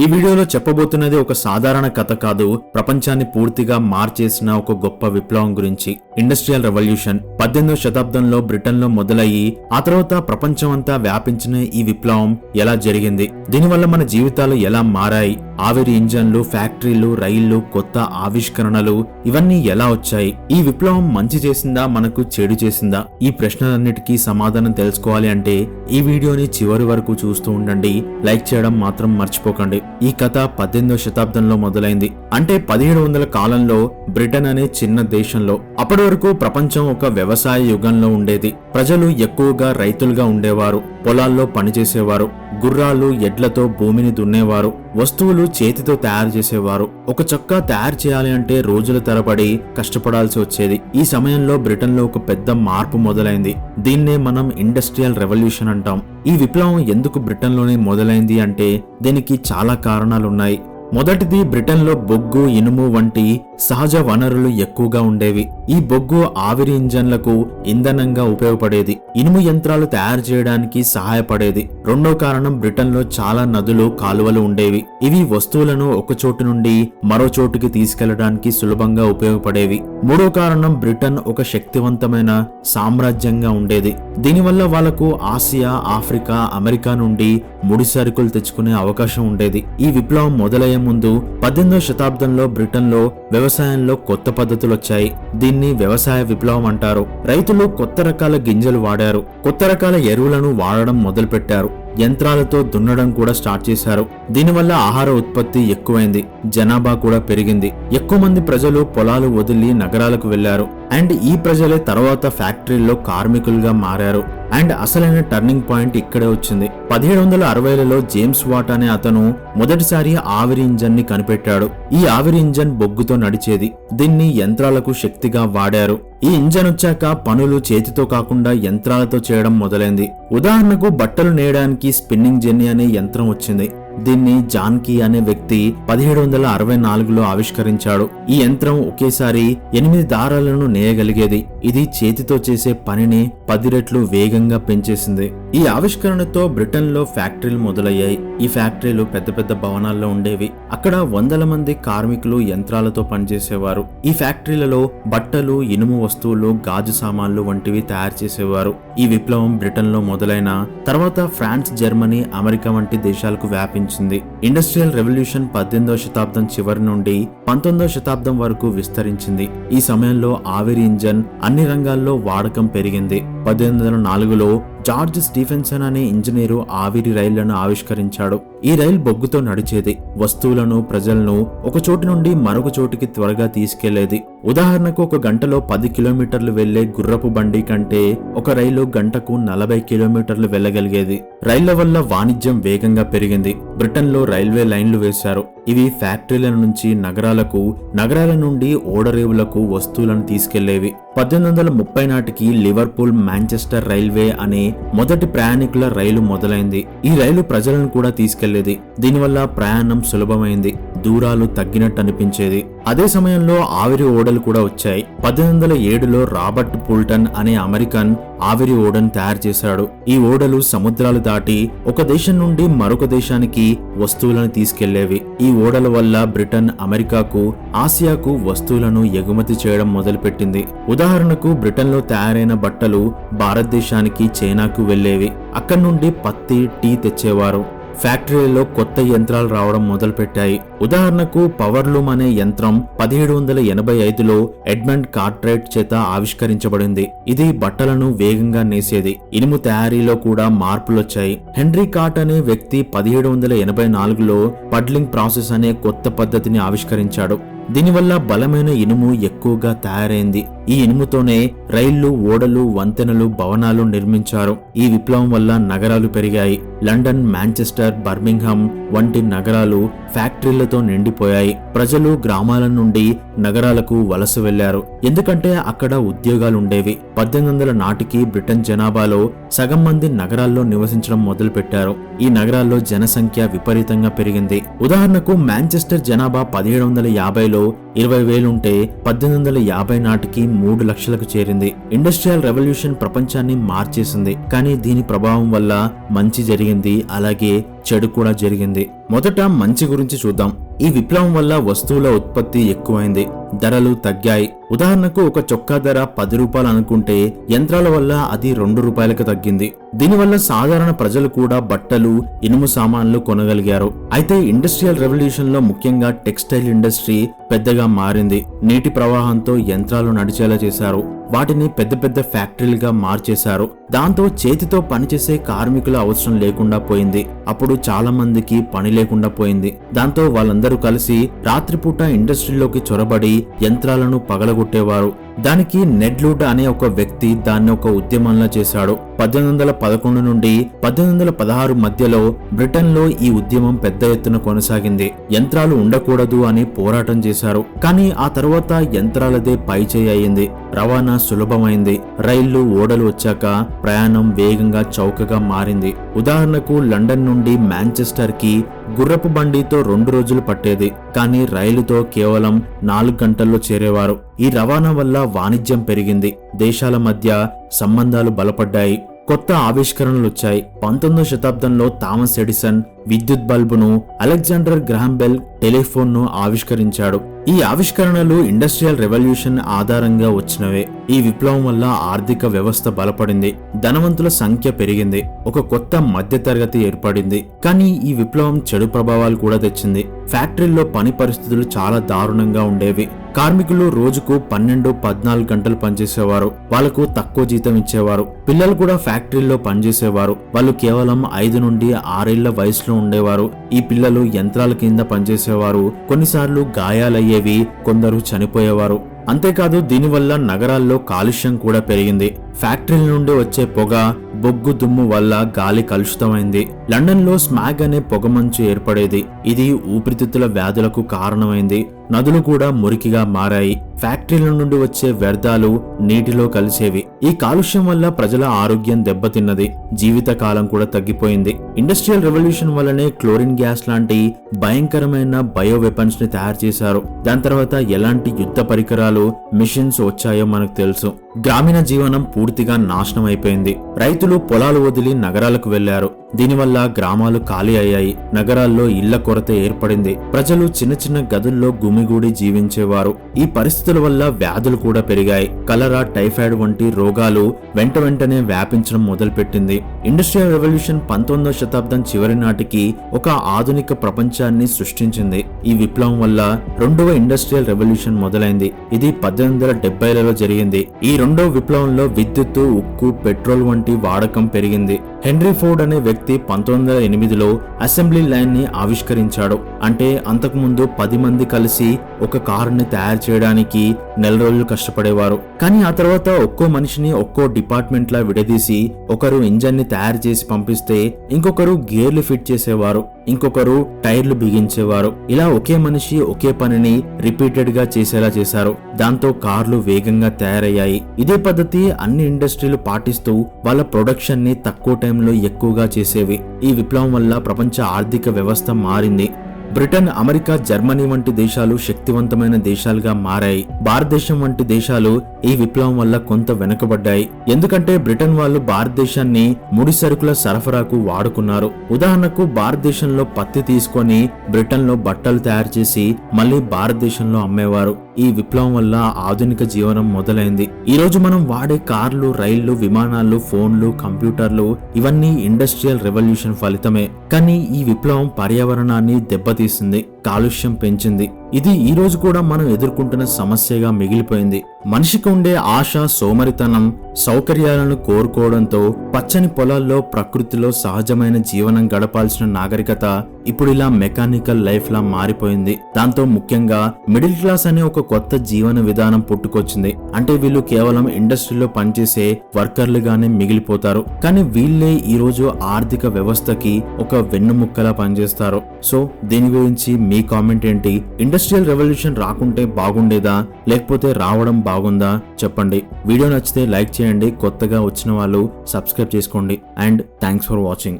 ఈ వీడియోలో చెప్పబోతున్నది ఒక సాధారణ కథ కాదు. ప్రపంచాన్ని పూర్తిగా మార్చేసిన ఒక గొప్ప విప్లవం గురించి. Industrial revolution. పద్దెనిమిదవ శతాబ్దంలో బ్రిటన్లో మొదలయ్యి ఆ తర్వాత ప్రపంచమంతా వ్యాపించిన ఈ విప్లవం ఎలా జరిగింది? దీనివల్ల మన జీవితాలు ఎలా మారాయి? ఆవిరి ఇంజన్లు ఫ్యాక్టరీలు రైళ్ళు కొత్త ఆవిష్కరణలు ఇవన్నీ ఎలా వచ్చాయి? ఈ విప్లవం మంచి చేసిందా? మనకు చెడు చేసిందా? ఈ ప్రశ్నలన్నిటికీ సమాధానం తెలుసుకోవాలి అంటే ఈ వీడియోని చివరి వరకు చూస్తూ ఉండండి. లైక్ చేయడం మాత్రం మర్చిపోకండి. ఈ కథ పద్దెనిమిదవ శతాబ్దంలో మొదలైంది. అంటే పదిహేడు వందల కాలంలో బ్రిటన్ అనే చిన్న దేశంలో అప్పటి వరకు ప్రపంచం ఒక వ్యవసాయ యుగంలో ఉండేది. ప్రజలు ఎక్కువగా రైతులుగా ఉండేవారు పొలాల్లో పనిచేసేవారు గుర్రాలు ఎడ్లతో భూమిని దున్నేవారు వస్తువులు చేతితో తయారు చేసేవారు. ఒక చొక్కా తయారు చేయాలి అంటే రోజుల తరబడి కష్టపడాల్సి వచ్చేది. ఈ సమయంలో బ్రిటన్లో ఒక పెద్ద మార్పు మొదలైంది. దీన్నే మనం ఇండస్ట్రియల్ రెవల్యూషన్ అంటాం. ఈ విప్లవం ఎందుకు బ్రిటన్లోనే మొదలైంది అంటే దీనికి చాలా కారణాలున్నాయి. మొదటిది బ్రిటన్లో బొగ్గు ఇనుము వంటి సహజ వనరులు ఎక్కువగా ఉండేవి. ఈ బొగ్గు ఆవిరి ఇంజన్లకు ఇంధనంగా ఉపయోగపడేది. ఇనుము యంత్రాలు తయారు చేయడానికి సహాయపడేది. రెండో కారణం బ్రిటన్లో చాలా నదులు కాలువలు ఉండేవి. ఇవి వస్తువులను ఒక చోటు నుండి మరో చోటుకి తీసుకెళ్ళడానికి సులభంగా ఉపయోగపడేవి. మూడో కారణం బ్రిటన్ ఒక శక్తివంతమైన సామ్రాజ్యంగా ఉండేది. దీనివల్ల వాళ్ళకు ఆసియా ఆఫ్రికా అమెరికా నుండి ముడి సరుకులు తెచ్చుకునే అవకాశం ఉండేది. ఈ విప్లవం మొదలయ్యే ముందు పద్దెనిమిదవ శతాబ్దంలో బ్రిటన్లో వ్యవసాయంలో కొత్త పద్ధతులు వచ్చాయి దీన్ని వ్యవసాయ విప్లవం అంటారు. రైతులు కొత్త రకాల గింజలు వాడారు. కొత్త రకాల ఎరువులను వాడడం మొదలుపెట్టారు. యంత్రాలతో దున్నడం కూడా స్టార్ట్ చేశారు. దీనివల్ల ఆహార ఉత్పత్తి ఎక్కువైంది జనాభా కూడా పెరిగింది. ఎక్కువ మంది ప్రజలు పొలాలు వదిలి నగరాలకు వెళ్ళారు అండ్ ఈ ప్రజలే తర్వాత ఫ్యాక్టరీల్లో కార్మికులుగా మారారు. అండ్ అసలైన టర్నింగ్ పాయింట్ ఇక్కడే వచ్చింది. పదిహేడు వందల అరవైలలో జేమ్స్ వాట్ అనే అతను మొదటిసారి ఆవిరి ఇంజన్ని కనిపెట్టాడు. ఈ ఆవిరి ఇంజన్ బొగ్గుతో నడిచేది. దీన్ని యంత్రాలకు శక్తిగా వాడారు. ఈ ఇంజన్ వచ్చాక పనులు చేతితో కాకుండా యంత్రాలతో చేయడం మొదలైంది. ఉదాహరణకు బట్టలు నేయడానికి స్పిన్నింగ్ జెన్నీ అనే యంత్రం వచ్చింది. దీన్ని జాన్కీ అనే వ్యక్తి పదిహేడు వందల అరవై నాలుగులో ఆవిష్కరించాడు. ఈ యంత్రం ఒకేసారి ఎనిమిది దారాలను నేయగలిగేది. ఇది చేతితో చేసే పనిని పది రెట్లు వేగంగా పెంచేసింది. ఈ ఆవిష్కరణతో బ్రిటన్లో ఫ్యాక్టరీలు మొదలయ్యాయి. ఈ ఫ్యాక్టరీలు పెద్ద పెద్ద భవనాల్లో ఉండేవి. అక్కడ వందల మంది కార్మికులు యంత్రాలతో పనిచేసేవారు. ఈ ఫ్యాక్టరీలలో బట్టలు ఇనుము వస్తువులు గాజు సామాన్లు వంటివి తయారు చేసేవారు. ఈ విప్లవం బ్రిటన్లో మొదలైన తర్వాత ఫ్రాన్స్ జర్మనీ అమెరికా వంటి దేశాలకు వ్యాపించింది. ఇండస్ట్రియల్ రెవల్యూషన్ పద్దెనిమిదవ శతాబ్దం చివరి నుండి పంతొమ్మిదవ శతాబ్దం వరకు విస్తరించింది. ఈ సమయంలో ఆవిరి ఇంజన్ అన్ని రంగాల్లో వాడకం పెరిగింది. పద్దెనిమిది వందల నాలుగులో జార్జ్ స్టీఫెన్సన్ అనే ఇంజనీరు ఆవిరి రైళ్ళను ఆవిష్కరించాడు. ఈ రైలు బొగ్గుతో నడిచేది వస్తువులను ప్రజలను ఒక చోటు నుండి మరొక చోటుకి త్వరగా తీసుకెళ్ళేది. ఉదాహరణకు ఒక గంటలో పది కిలోమీటర్లు వెళ్ళే గుర్రపు బండి కంటే ఒక రైలు గంటకు నలభై కిలోమీటర్లు వెళ్ళగలిగేది రైళ్ళ వల్ల వాణిజ్యం వేగంగా పెరిగింది. బ్రిటన్లో రైల్వే లైన్లు వేశారు. ఇవి ఫ్యాక్టరీల నుంచి నగరాలకు నగరాల నుండి ఓడరేవులకు వస్తువులను తీసుకెళ్ళేవి. పద్దెనిమిది వందల ముప్పై నాటికి లివర్పూల్ మాంచెస్టర్ రైల్వే అనే మొదటి ప్రయాణికుల రైలు మొదలైంది. ఈ రైలు ప్రజలను కూడా తీసుకెళ్ళేది. దీనివల్ల ప్రయాణం సులభమైంది. దూరాలు తగ్గినట్టు అనిపించేది అదే సమయంలో ఆవిరి ఓడలు కూడా వచ్చాయి. పద్దెనిమిది వందల ఏడులో రాబర్ట్ పుల్టన్ అనే అమెరికన్ ఆవిరి ఓడను తయారు చేశాడు. ఈ ఓడలు సముద్రాలు దాటి ఒక దేశం నుండి మరొక దేశానికి వస్తువులను తీసుకెళ్ళేవి. ఈ ఓడల వల్ల బ్రిటన్ అమెరికాకు ఆసియాకు వస్తువులను ఎగుమతి చేయడం మొదలుపెట్టింది. ఉదాహరణకు బ్రిటన్లో తయారైన బట్టలు భారతదేశానికి చైనాకు వెళ్ళేవి అక్కడి నుండి పత్తి టీ తెచ్చేవారు. ఫ్యాక్టరీలో కొత్త యంత్రాలు రావడం మొదలుపెట్టాయి. ఉదాహరణకు పవర్లూమ్ అనే యంత్రం పదిహేడు వందల ఎనభై ఐదులో ఎడ్మండ్ కార్ట్రైట్ చేత ఆవిష్కరించబడింది. ఇది బట్టలను వేగంగా నేసేది. ఇనుము తయారీలో కూడా మార్పులొచ్చాయి. హెన్రీ కాట్ అనే వ్యక్తి పదిహేడు వందల ఎనభై నాలుగులో పడ్లింగ్ ప్రాసెస్ అనే కొత్త పద్ధతిని ఆవిష్కరించాడు. దీనివల్ల బలమైన ఇనుము ఎక్కువగా తయారైంది. ఈ ఇనుముతోనే రైళ్ళు ఓడలు వంతెనలు భవనాలు నిర్మించారు. ఈ విప్లవం వల్ల నగరాలు పెరిగాయి. లండన్ మాంచెస్టర్ బర్మింగ్హామ్ వంటి నగరాలు ఫ్యాక్టరీలతో నిండిపోయాయి. ప్రజలు గ్రామాల నుండి నగరాలకు వలస వెళ్ళారు ఎందుకంటే అక్కడ ఉద్యోగాలు ఉండేవి పద్దెనిమిది వందల నాటికి బ్రిటన్ జనాభాలో సగం మంది నగరాల్లో నివసించడం మొదలుపెట్టారు. ఈ నగరాల్లో జనసంఖ్య విపరీతంగా పెరిగింది. ఉదాహరణకు మాంచెస్టర్ జనాభా పదిహేడు వందల యాభైలో ఇరవై వేలుంటే పద్దెనిమిది వందల యాభై నాటికి మూడు లక్షలకు చేరింది. జరిగింది ఇండస్ట్రియల్ రెవల్యూషన్ ప్రపంచాన్ని మార్చేసింది. కానీ దీని ప్రభావం వల్ల మంచి జరిగింది. అలాగే చెడు కూడా జరిగింది. మొదట మంచి గురించి చూద్దాం. ఈ విప్లవం వల్ల వస్తువుల ఉత్పత్తి ఎక్కువైంది. ధరలు తగ్గాయి. ఉదాహరణకు ఒక చొక్కా ధర పది రూపాయలు అనుకుంటే యంత్రాల వల్ల అది రెండు రూపాయలకు తగ్గింది. దీనివల్ల సాధారణ ప్రజలు కూడా బట్టలు ఇనుము సామాన్లు కొనగలిగారు. అయితే ఇండస్ట్రియల్ రెవల్యూషన్లో ముఖ్యంగా టెక్స్టైల్ ఇండస్ట్రీ పెద్దగా మారింది. నీటి ప్రవాహంతో యంత్రాలు నడిచేలా చేశారు. వాటిని పెద్ద పెద్ద ఫ్యాక్టరీలుగా మార్చేశారు. దాంతో చేతితో పనిచేసే కార్మికుల అవసరం లేకుండా పోయింది. అప్పుడు చాలా మందికి పని లేకుండా పోయింది. దాంతో వాళ్ళందరూ కలిసి రాత్రిపూట ఇండస్ట్రీలోకి చొరబడి యంత్రాలను పగలగొట్టేవారు. దానికి నెడ్లూడ్ అనే ఒక వ్యక్తి దాన్ని ఒక ఉద్యమంలా చేశాడు. పద్దెనిమిది వందల పదకొండు నుండి పద్దెనిమిది వందల పదహారు మధ్యలో బ్రిటన్లో ఈ ఉద్యమం పెద్ద ఎత్తున కొనసాగింది. యంత్రాలు ఉండకూడదు అని పోరాటం చేశారు. కానీ ఆ తర్వాత యంత్రాలదే పైచేయి అయింది. రవాణా సులభమైంది. రైళ్ళు ఓడలు వచ్చాక ప్రయాణం వేగంగా చౌకగా మారింది. ఉదాహరణకు లండన్ నుండి మాంచెస్టర్కి గుర్రపు బండితో రెండు రోజులు పట్టేది. కానీ రైలుతో కేవలం నాలుగు గంటల్లో చేరేవారు. ఈ రవాణా వల్ల వాణిజ్యం పెరిగింది. దేశాల మధ్య సంబంధాలు బలపడ్డాయి. కొత్త ఆవిష్కరణలు వచ్చాయి పంతొమ్మిదో శతాబ్దంలో థామస్ ఎడిసన్ విద్యుత్ బల్బును అలెగ్జాండర్ గ్రహాం టెలిఫోన్ను ఆవిష్కరించాడు. ఈ ఆవిష్కరణలు ఇండస్ట్రియల్ రెవల్యూషన్ ఆధారంగా వచ్చినవే. ఈ విప్లవం వల్ల ఆర్థిక వ్యవస్థ బలపడింది. ధనవంతుల సంఖ్య పెరిగింది. ఒక కొత్త మధ్యతరగతి ఏర్పడింది. కానీ ఈ విప్లవం చెడు ప్రభావాలు కూడా తెచ్చింది. ఫ్యాక్టరీల్లో పని పరిస్థితులు చాలా దారుణంగా ఉండేవి. కార్మికులు రోజుకు పన్నెండు పద్నాలుగు గంటలు పనిచేసేవారు. వాళ్ళకు తక్కువ జీతం ఇచ్చేవారు. పిల్లలు కూడా ఫ్యాక్టరీల్లో పనిచేసేవారు. వాళ్ళు కేవలం ఐదు నుండి ఆరేళ్ళ వయసులో ఉండేవారు. ఈ పిల్లలు యంత్రాల కింద పనిచేసేవారు. కొన్నిసార్లు గాయాలయ్యేవి కొందరు చనిపోయేవారు. అంతేకాదు దీనివల్ల నగరాల్లో కాలుష్యం కూడా పెరిగింది. ఫ్యాక్టరీల నుండి వచ్చే పొగ బొగ్గు దుమ్ము వల్ల గాలి కలుషితమైంది. లండన్లో స్మాగ్ అనే పొగమంచు ఏర్పడేది. ఇది ఊపిరితిత్తుల వ్యాధులకు కారణమైంది. నదులు కూడా మురికిగా మారాయి. ఫ్యాక్టరీల నుండి వచ్చే వ్యర్థాలు నీటిలో కలిసేవి. ఈ కాలుష్యం వల్ల ప్రజల ఆరోగ్యం దెబ్బతిన్నది. జీవిత కాలం కూడా తగ్గిపోయింది. ఇండస్ట్రియల్ రెవల్యూషన్ వల్లనే క్లోరిన్ గ్యాస్ లాంటి భయంకరమైన బయో వెపన్స్ని తయారు చేశారు. దాని తర్వాత ఎలాంటి యుద్ధ పరికరాలు మిషన్స్ వచ్చాయో మనకు తెలుసు. గ్రామీణ జీవనం పూర్తిగా నాశనం అయిపోయింది రైతు రైతులు పొలాలు వదిలి నగరాలకు వెళ్ళారు దీనివల్ల గ్రామాలు ఖాళీ అయ్యాయి. నగరాల్లో ఇళ్ళ కొరత ఏర్పడింది. ప్రజలు చిన్న చిన్న గదుల్లో గుమిగూడి జీవించేవారు. ఈ పరిస్థితుల వల్ల వ్యాధులు కూడా పెరిగాయి. కలరా టైఫాయిడ్ వంటి రోగాలు వెంట వెంటనే వ్యాపించడం మొదలుపెట్టింది. ఇండస్ట్రియల్ రెవల్యూషన్ పంతొమ్మిదవ శతాబ్దం చివరి నాటికి ఒక ఆధునిక ప్రపంచాన్ని సృష్టించింది. ఈ విప్లవం వల్ల రెండవ ఇండస్ట్రియల్ రెవల్యూషన్ మొదలైంది. ఇది పద్దెనిమిది వందల డెబ్బైలలో జరిగింది. ఈ రెండవ విప్లవంలో విద్యుత్తు ఉక్కు పెట్రోల్ వంటి వాడకం పెరిగింది. హెన్రీ ఫోర్డ్ అనే వ్యక్తి పంతొమ్మిది వందల ఎనిమిదిలో అసెంబ్లీ లైన్ని ఆవిష్కరించాడు. అంటే అంతకుముందు పది మంది కలిసి ఒక కారుని తయారు చేయడానికి నెల రోజులు కష్టపడేవారు. కానీ ఆ తర్వాత ఒక్కో మనిషిని ఒక్కో డిపార్ట్మెంట్ లా విడదీసి ఒకరు ఇంజన్ని తయారు చేసి పంపిస్తే ఇంకొకరు గేర్లు ఫిట్ చేసేవారు. ఇంకొకరు టైర్లు బిగించేవారు. ఇలా ఒకే మనిషి ఒకే పనిని రిపీటెడ్గా చేసేలా చేశారు. దాంతో కార్లు వేగంగా తయారయ్యాయి. ఇదే పద్ధతి అన్ని ఇండస్ట్రీలు పాటిస్తూ వాళ్ళ ప్రొడక్షన్ని తక్కువ టైంలో ఎక్కువగా చేసేవి. ఈ విప్లవం వల్ల ప్రపంచ ఆర్థిక వ్యవస్థ మారింది. బ్రిటన్ అమెరికా జర్మనీ వంటి దేశాలు శక్తివంతమైన దేశాలుగా మారాయి. భారతదేశం వంటి దేశాలు ఈ విప్లవం వల్ల కొంత వెనుకబడ్డాయి. ఎందుకంటే బ్రిటన్ వాళ్ళు భారతదేశాన్ని ముడి సరుకుల సరఫరాకు వాడుకున్నారు. ఉదాహరణకు భారతదేశంలో పత్తి తీసుకొని బ్రిటన్లో బట్టలు తయారు చేసి మళ్ళీ భారతదేశంలో అమ్మేవారు. ఈ విప్లవం వల్ల ఆధునిక జీవనం మొదలైంది. ఈ రోజు మనం వాడే కార్లు రైళ్ళు విమానాలు ఫోన్లు కంప్యూటర్లు ఇవన్నీ ఇండస్ట్రియల్ రెవల్యూషన్ ఫలితమే. కానీ ఈ విప్లవం పర్యావరణాన్ని దెబ్బతీసింది కాలుష్యం పెంచింది. ఇది ఈ రోజు కూడా మనం ఎదుర్కొంటున్న సమస్యగా మిగిలిపోయింది. మనిషికి ఉండే ఆశ సోమరితనం సౌకర్యాలను కోరుకోవడంతో పచ్చని పొలాల్లో ప్రకృతిలో సహజమైన జీవనం గడపాల్సిన నాగరికత ఇప్పుడు ఇలా మెకానికల్ లైఫ్ లా మారిపోయింది. దాంతో ముఖ్యంగా మిడిల్ క్లాస్ అనే ఒక కొత్త జీవన విధానం పుట్టుకొచ్చింది. అంటే వీళ్ళు కేవలం ఇండస్ట్రీలో పనిచేసే వర్కర్లుగానే మిగిలిపోతారు. కానీ వీళ్ళే ఈ రోజు ఆర్థిక వ్యవస్థకి ఒక వెన్నుముక్కలా పనిచేస్తారు. సో దీని గురించి మీ కామెంట్ ఏంటి? ఇండస్ట్రియల్ రెవల్యూషన్ రాకుంటే బాగుండేదా? లేకపోతే రావడం బాగుందా? చెప్పండి. వీడియో నచ్చితే లైక్ చేయండి. కొత్తగా వచ్చిన వాళ్ళు సబ్స్క్రైబ్ చేసుకోండి. And thanks for watching.